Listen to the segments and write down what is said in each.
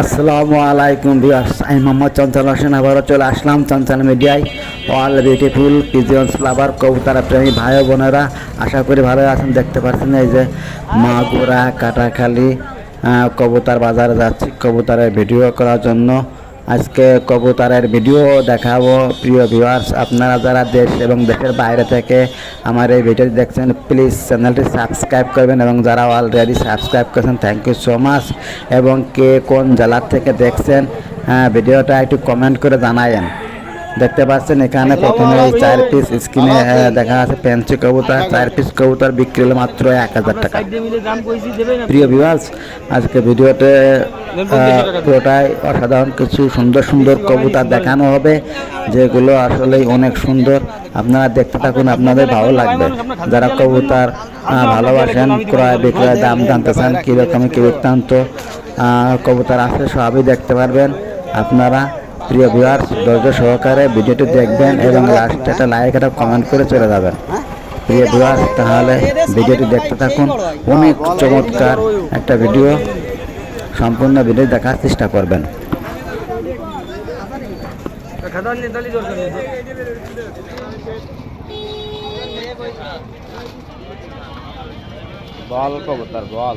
আসসালামু আলাইকুম ভিউয়ার্স, আমি মোহাম্মদ চঞ্চল হোসেন, আবারও চলে আসলাম চঞ্চল মিডিয়ায়। অল বিউটিফুল পিজিয়ন্স লাভার, কবুতারা প্রেমী ভাই বোনেরা, আশা করি ভালো আছেন, দেখতে পাচ্ছেন এই যে মাগুরা, কাটাখালি কবুতর বাজারে যাচ্ছি, কবুতারের ভিডিও করার জন্য। আজকে কবুতরের ভিডিও দেখাবো। প্রিয় ভিউয়ার্স আপনারা যারা দেশ এবং দেশের বাইরে থেকে আমার এই ভিডিওটি দেখছেন প্লিজ চ্যানেলটি সাবস্ক্রাইব করবেন এবং যারা অলরেডি সাবস্ক্রাইব করেছেন থ্যাংক ইউ সো মাচ এবং কে কোন জেলার থেকে দেখছেন হ্যাঁ, ভিডিওটা একটু কমেন্ট করে জানায়েন। দেখতে পাচ্ছেন, এখানে প্রথমে চার পিস স্ক্রিনে দেখা আছে পেন্সি কবুতর, চার পিস কবুতর বিক্রি হলো মাত্র এক হাজার টাকা। প্রিয় ভিউয়ার্স আজকে ভিডিওতে পুরোটাই অসাধারণ কিছু সুন্দর সুন্দর কবুতর দেখানো হবে, যেগুলো আসলেই অনেক সুন্দর। আপনারা দেখতে থাকুন, আপনাদের ভালো লাগবে। যারা কবুতর ভালোবাসেন, ক্রয় বিক্রয় দাম জানতে চান, কীরকম, কী বৃত্তান্ত কবুতর আছে, সবই দেখতে পারবেন। আপনারা প্রিয় ভিউয়ার্স ধৈর্য সহকারে ভিডিওটি দেখবেন এবং লাস্টে একটা লাইক একটা কমেন্ট করে চলে যাবেন। প্রিয় ভিউয়ার্স তাহলে ভিডিওটি দেখতে থাকুন। অনেক চমৎকার একটা ভিডিও সম্পূর্ণ ভিডিও দেখার চেষ্টা করবেন। বল কবুতর, বল।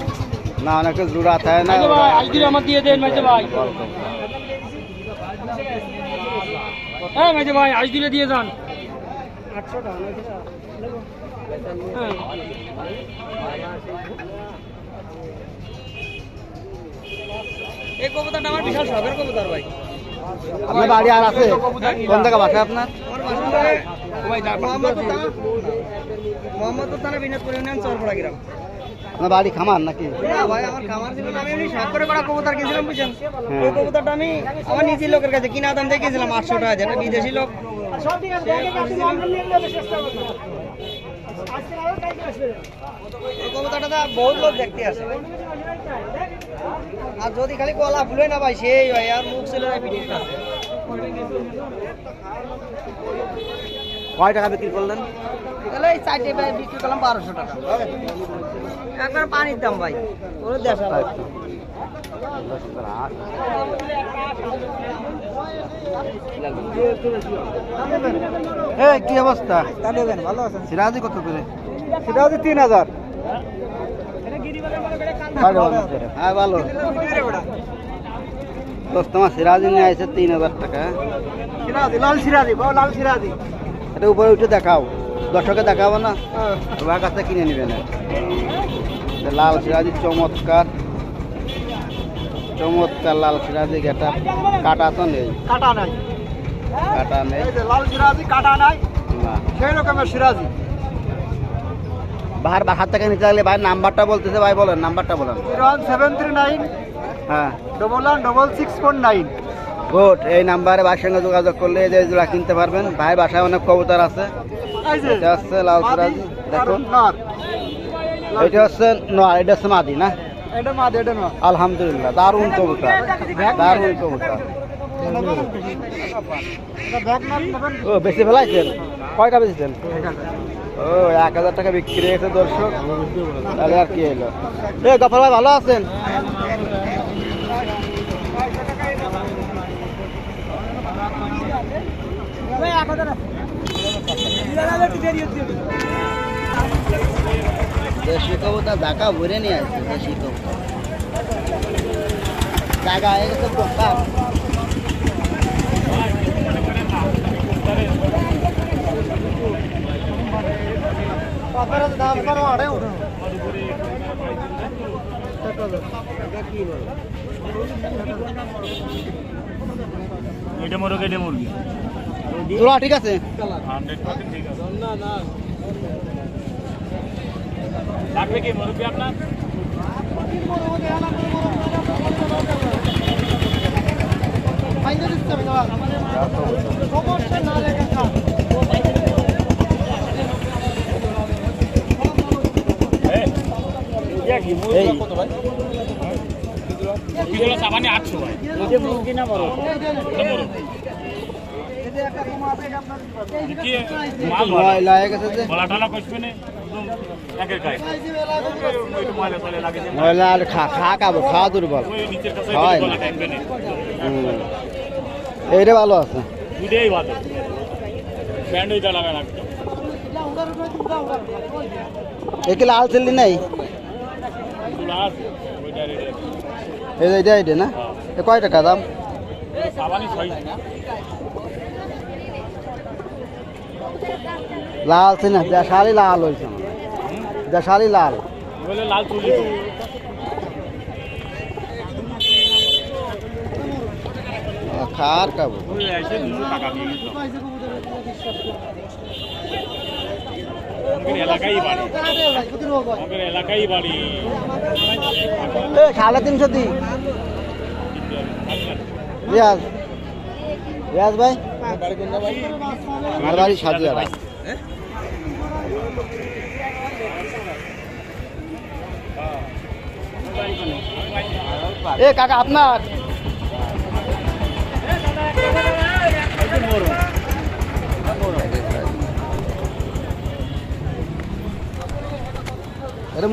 না অনেকে জোড়া থাকে না আমার দিয়ে দেন মাঝে ভাই হ্যাঁ মাঝে ভাই আজ দিলে দিয়ে যান আটশো এই কবুতরটা আমার বিশাল শখের কবুতর ভাই আপনার বাড়ি আর আছে কোন জায়গা বাসা আপনার মোহাম্মদপুর থানা বিনোদপুর ইউনিয়ন চরপড়া গ্রাম আপনার বাড়ি খামার নাকি? না ভাই আমার খামার ছিল আমি এমনি শখ করে করা কবুতর কিনছিলাম বুঝছেন? হ্যাঁ। ওই কবুতরটা আমি আমার নিজের লোকের কাছে কিনা দাম দিয়ে কিনছিলাম আটশো টাকা যেটা বিদেশি লোক। কবুতরটা বহুত লোক দেখতে আসে। আর যদি খালি গলা ফুলে না ভাই সেই ভাই আর মুখ ছিল না পিঠির কাছে। কয় টাকা বিক্রি করলেন? এই চারটে ভাই বিক্রি করলাম বারোশো টাকা। একবার পানির দাম ভাই ওর দেড়শো টাকা এই কি অবস্থা? ভালো আছেন সিরাজি কত করে? হচ্ছে তিন হাজার। হ্যাঁ ভালো। দোস্ত আমার সিরাজি নিয়ে আসছে তিন হাজার টাকা। সিরাজি লাল সিরাজি বাবা লাল সিরাজি এটা উপরে উঠে দেখাও। দর্শকে দেখাবো না? তোমার কাছে কিনে নিবে না। লাল সিরাজি চমৎকার। চমৎকার লাল সিরাজি এটা কাটা তো নেই। কাটা নাই। কাটা নেই। এই যে লাল সিরাজি কাটা নাই। না। সেই রকমের সিরাজি বাহার বাহার থেকে নিতে গেলে ভাই নাম্বারটা বলতেছে ভাই বলেন নাম্বারটা বলেন। Zero one seven three nine হ্যাঁ। Double one double six four nine. Good এই নাম্বারে ভাইয়ের সঙ্গে যোগাযোগ করলে এই যে কিনতে পারবেন। ভাই বাসায় অনেক কবুতর আছে। এটা হচ্ছে সিরাজি দেখুন এটা হচ্ছে নয় এটা হচ্ছে মাদি না? আলহামদুলিল্লাহ দারুণ কবুতর দারুণ কবুতর। ও বেশি ফেলাইছেন? কয়টা বেশিছেন ও এক হাজার টাকা বিক্রি হয়েছে দর্শক। তাহলে আর কি এলো এ গফর ভাই ভালো আছেন? দেশি কবুতর ঢাকা ভরে নিয়ে আসছে দেশি জায়গা হয়ে গেছে পোকা। এটা মোরগ এটা মুরগি। জোড়া ঠিক আছে? লাগবে কি মুরব্বী আপনার? ভাই? মুরগিগুলো সাবানে আটশো ভাই। মুরগি না বড়। ময়লা আর খা খাব খাওয়া দুর্বল হয়। এইটা ভালো আছে দুটাই ভালো ব্যান্ড ওইটা লাগা একে লাল চিল্লি নেই এটা এটা না কয় টাকা দাম লাল ছিল না দেশালি লাল হয়েছে দেশালি লাল। খার খাব। সাড়ে তিনশো দি রিয়াজ। রিয়াজ ভাই? আমার বাড়ি সাজিয়ারা। এ কাকা আপনার?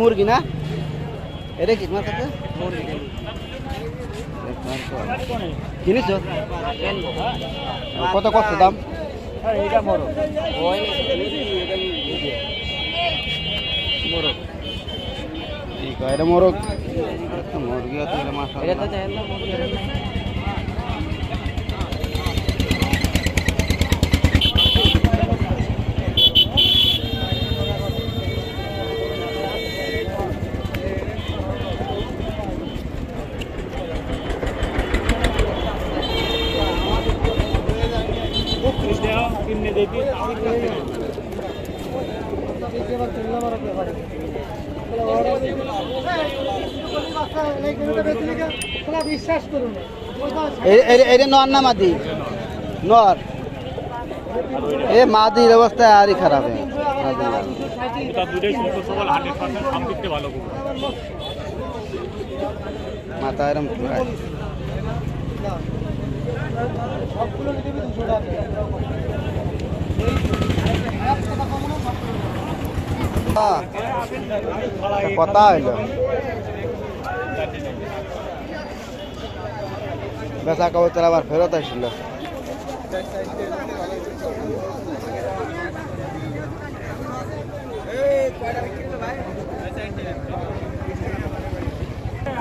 মুরগি না? এটা কি তোমার কত কত দাম? ঠিক আছে এটা মোরগ? মুরগি আছে এটা মাছ কিনে দেখি বিশ্বাস করুন এটা নর না মাদি? নর। এ মাদির অবস্থা আরই খারাপ গেছে। মাদি। এটা দুটোই সুস্থ সবল হান্ড্রেড পার্সেন্ট সব দিক থেকে ভালো করব মাথা এরম ঘুরায়। সবগুলো নিতে দুশো টাকা আহ, কথা হইল বেচা কবুতর আবার ফেরত আসছিল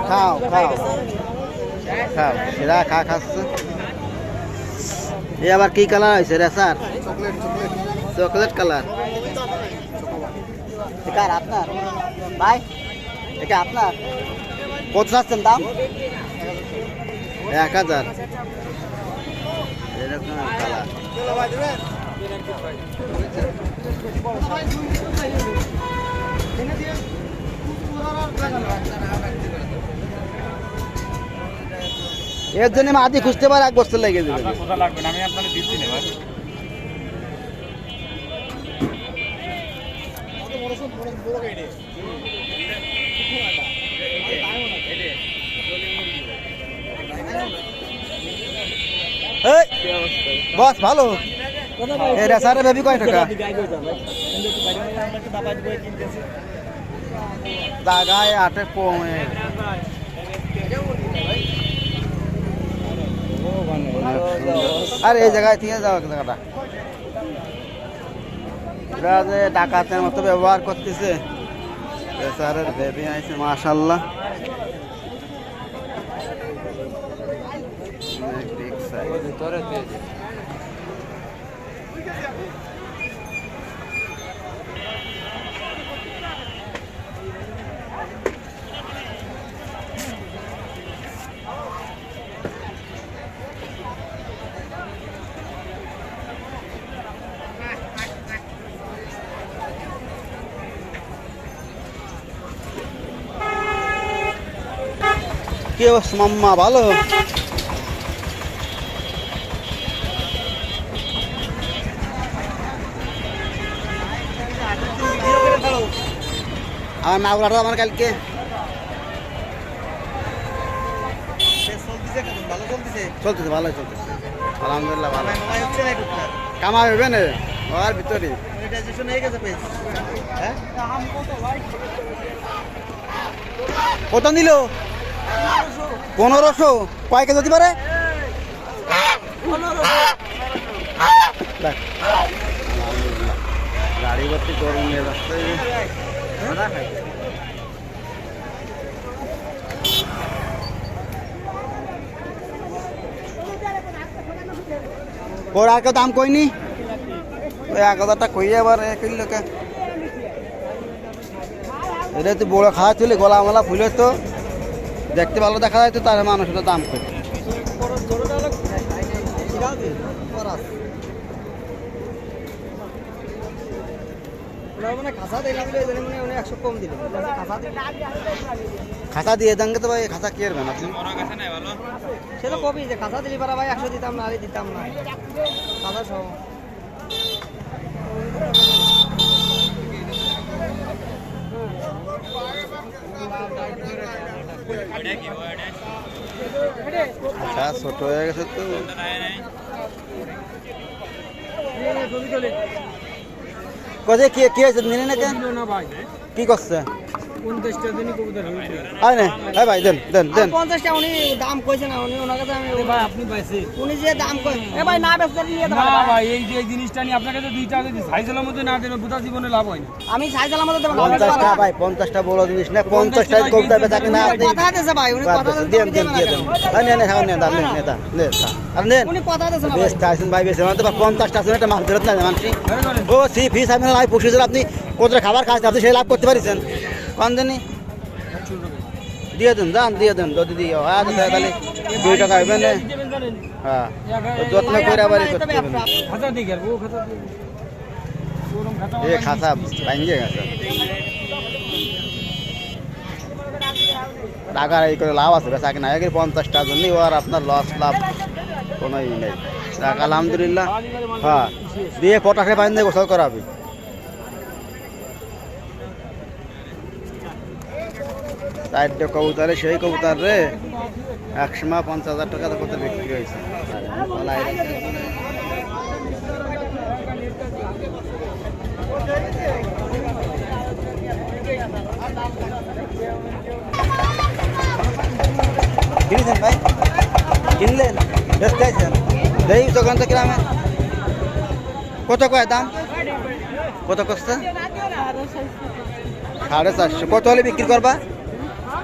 খাও খাও খাও সেরা খা খাচ্ছে এ আবার কি কালার হয়েছে রে স্যার চকলেট কালার কার আপনার? ভাই, এটা আপনার? কত চাচ্ছেন দাম? এক হাজার। এর জন্য মাদি খুঁজতে পারে, এক বছর লেগে যাবে। লাগবে? না, আমি আপনাকে দিচ্ছি না বস ভালো এই রেসারে বেবি কয় টাকা জাগায় আটে কমে আর এই জায়গায় থেকে যাও জায়গাটা যে ডাকাতের মতো ব্যবহার করতেছে বেচারের বেবি আইছে মাশাল্লাহ অনেক কি অবস্থা মাম্মা ভালো? আমার না বলাটা আমার কালকে। চলতেছে, ভালোই চলতেছে। আলহামদুলিল্লাহ, ভালো। কামা হবে না? আর ভিতরে। হ্যাঁ? কত নিল? পনেরোশো? কয় কেজি হতে পারে। গাড়ি ওর আর কেউ দাম কইনি? ওই এক হাজারটা কই আবার এটা তো বড় খাওয়া ছিল গলা মালা ফুলে তো। দেখতে ভালো দেখা যায় তো তার মানুষ ওটা দাম কই খাতা দিয়ে দেন তো ভাই খাতা কি করবেন আপনি? সে তো কবি যে খাতা দিলি পারা ভাই একশো দিতাম না আরে দিতাম না। খাতা সহ। আচ্ছা ছোট হয়ে গেছে তো। কি কি আছে নিলে না কেন। কি করছে? পঞ্চাশটা দিনই কবুতর না এই ভাই দেন দেন দেন। পঞ্চাশটা উনি দাম কইছে উনি ওনার কাছে আমি ভাই আপনি পাইছে উনি যে দাম কই এ ভাই না বেচতে নিয়ে না ভাই। এই যে জিনিসটা নিয়ে আপনাকে তো দুই যদি সাইজের মধ্যে না দেন বুধা জীবনে লাভ হয় না। আমি সাইজ আলামত দেব না পঞ্চাশটা ভাই পঞ্চাশটা বড় জিনিস না পঞ্চাশটা কবিতা বেচা কিনা আপনি কথা দিতেছে ভাই উনি কথা দেন দিতেছে দেন দেন। আয় নেন এখন নেন দাম নেন নেতা নেন আর নেন। উনি কথা দিতেছে ভাই। বেশ চাইছেন ভাই বেশ আমার তো আছে একটা মাছ ফেরত না মানুষ ও সি ফিস আমি লাই পুষেছেন আপনি কোথায় খাবার খাচ্ছেন আপনি সেই লাভ করতে পারিছেন। কন দেনি দিয়ে দেন দান দিয়ে দেন, যদি হয় আচ্ছা তাহলে দুই টাকা হবে না? হ্যাঁ যত্ন করে আবার এ খাসা ভাঙিয়ে গেছে। টাকার এই করে লাভ আছে, বেচা কিনা। একের পঞ্চাশটা জন্যই আর আপনার লস লাভ কোনো ই নেই আলহামদুলিল্লাহ। হ্যাঁ দিয়ে পটাশে দিয়ে গোসল করাবি। চারটে কবুতরে সেই কবুতর রে একসময় পঞ্চাশ হাজার টাকা কত বিক্রি হয়েছে। বলাই রেখে। কিনেছেন ভাই? কিনলেন? ব্যস্ত আছেন দেই দোকান থেকে গ্রামে কত কয় দাম? কত কষ্ট? সাড়ে চারশো। কত হলে বিক্রি করবা?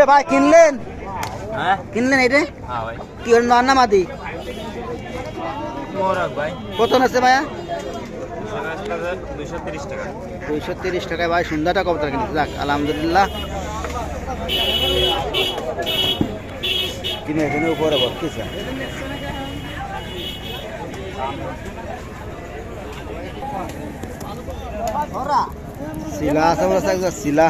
এ ভাই কিনলেন? হ্যাঁ? কিনলেন এটা হ্যাঁ ভাই। কি হল না মাদি মোরক ভাই। কত আছে ভাইয়া? দুইশো তিরিশ টাকায় ভাই সুন্দরটা কবুতর কিনেছে। যাক আলহামদুলিল্লাহ। কিনে এখানে উপরে বসতেছে। শিলা আছে বলে একজন শিলা